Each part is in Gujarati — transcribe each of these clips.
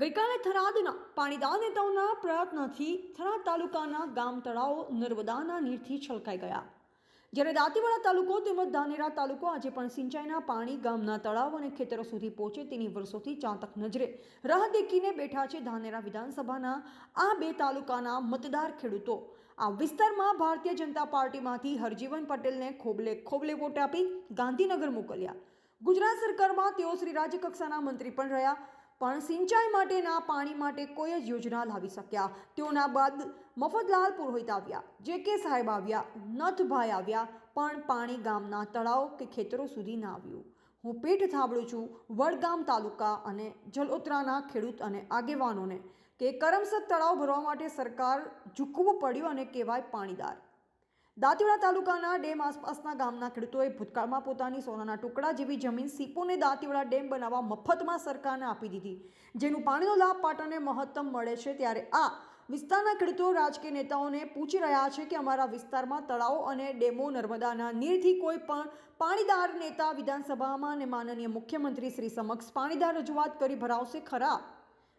ગઈકાલે થરાદના પાણીદાર નેતાઓના પ્રયત્નથી થરાદ તાલુકાના ગામ તળાવો નર્મદાના નીરથી છલકાઈ ગયા. જ્યારે દાંતીવાડા તાલુકો તેમજ ધાનેરા તાલુકો આજે પણ સિંચાઈના પાણી ગામના તળાવ અને ખેતરો સુધી પહોંચે તેની વર્ષોથી ચાતક નજરે રાહ દેખીને બેઠા છે ધાનેરા વિધાનસભાના આ બે તાલુકાના મતદાર ખેડૂતો. આ વિસ્તારમાં ભારતીય જનતા પાર્ટીમાંથી હરજીવન પટેલને ખોબલે ખોબલે વોટ આપી ગાંધીનગર મોકલ્યા. ગુજરાત સરકારમાં તેઓ શ્રી રાજ્યકક્ષાના મંત્રી પણ રહ્યા. પણ સિંચાઈ માટેના પાણી માટે કોઈ જ યોજના લાવી શક્યા. તેઓના બાદ મફતલાલ પુરોહિત આવ્યા. જે કે સાહેબ આવ્યા, નથભાઈ આવ્યા, પણ પાણી ગામના તળાવ કે ખેતરો સુધી ના આવ્યું. હું પેઠ થાબડું છું વડગામ તાલુકા અને જલોત્રાના ખેડૂત અને આગેવાનોને કે કરમસદ તળાવ ભરવા માટે સરકાર ઝૂકવું પડ્યું અને કહેવાય પાણીદાર. દાંતીવાડા તાલુકાના ડેમ આસપાસના ગામના ખેડૂતોએ ભૂતકાળમાં પોતાની સોનાના ટુકડા જેવી જમીન સીપોને દાંતીવાડા ડેમ બનાવવા મફતમાં સરકારને આપી દીધી. જેનું પાણીનો લાભ પાટણને મહત્તમ મળે છે ત્યારે આ વિસ્તારના ખેડૂતો રાજકીય નેતાઓને પૂછી રહ્યા છે કે અમારા વિસ્તારમાં તળાવો અને ડેમો નર્મદાના નીરથી કોઈ પણ પાણીદાર નેતા વિધાનસભામાં અને માનનીય મુખ્યમંત્રી શ્રી સમક્ષ પાણીદાર રજૂઆત કરી ભરાવશે ખરા.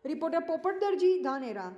રિપોર્ટર પોપટદરજી ધાનેરા.